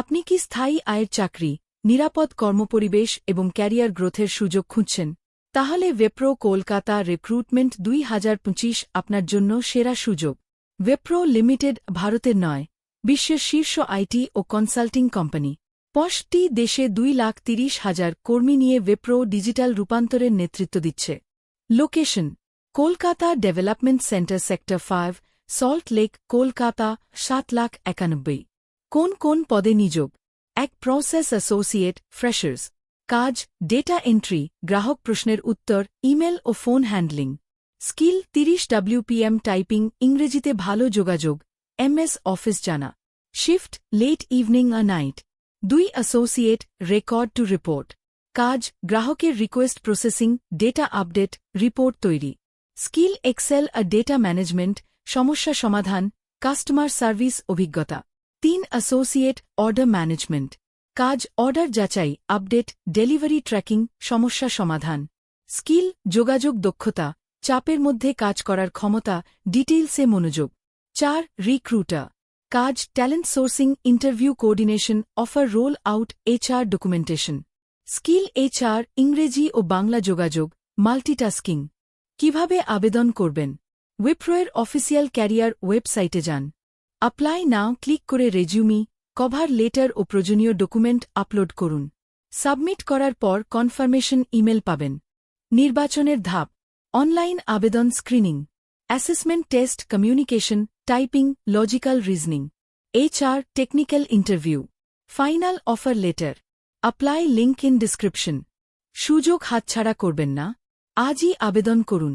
আপনি কি স্থায়ী আয়ের চাকরি, নিরাপদ কর্মপরিবেশ এবং ক্যারিয়ার গ্রোথের সুযোগ খুঁজছেন? তাহলে ওয়েপ্রো কলকাতা রিক্রুটমেন্ট দুই হাজার পঁচিশ আপনার জন্য সেরা সুযোগ। ওয়েপ্রো লিমিটেড ভারতের নয়, বিশ্বের শীর্ষ আইটি ও কনসাল্টিং কোম্পানি। পশটি দেশে দুই লাখ তিরিশ হাজার কর্মী নিয়ে ওয়েপ্রো ডিজিটাল রূপান্তরের নেতৃত্ব দিচ্ছে। Location, Kolkata development centre sector five, Salt Lake, Kolkata, সাত লাখ একানব্বই। কোন কোন পদে নিযোগ? এক প্রসেস অ্যাসোসিয়েট ফ্রেশার্স কাজ ডেটা এন্ট্রি গ্রাহক প্রশ্নের উত্তর ইমেল ও ফোন হ্যান্ডলিং স্কিল তিরিশ ডাব্লিউপিএম টাইপিং ইংরেজিতে ভালো যোগাযোগ এমএস অফিস জানা. শিফট লেট ইভিনিং আ নাইট দুই অ্যাসোসিয়েট রেকর্ড টু রিপোর্ট কাজ, গ্রাহকের request processing data update report তৈরি. স্কিল এক্সেল আ ডেটা ম্যানেজমেন্ট সমস্যা সমাধান কাস্টমার সার্ভিস অভিজ্ঞতা. অ্যাসোসিয়েট অর্ডার ম্যানেজমেন্ট কাজ অর্ডার যাচাই আপডেট ডেলিভারি ট্র্যাকিং সমস্যা সমাধান. স্কিল যোগাযোগ দক্ষতা, চাপের মধ্যে কাজ করার ক্ষমতা ডিটেইলসে মনোযোগ. চার রিক্রুটার কাজ talent sourcing interview coordination offer roll out HR documentation skill HR ইংরেজি ও বাংলা যোগাযোগ মাল্টিটাস্কিং কীভাবে আবেদন করবেন? উইপ্রোয়ের অফিসিয়াল ক্যারিয়ার ওয়েবসাইটে যান। অ্যাপ্লাই নাও ক্লিক করে রেজিউমি কভার লেটার ও প্রয়োজনীয় ডকুমেন্ট আপলোড করুন। সাবমিট করার পর কনফার্মেশন ইমেল পাবেন। নির্বাচনের ধাপ অনলাইন আবেদন screening assessment test communication typing logical reasoning HR technical interview final offer letter apply link in description সুযোগ হাতছাড়া করবেন না। আজই আবেদন করুন।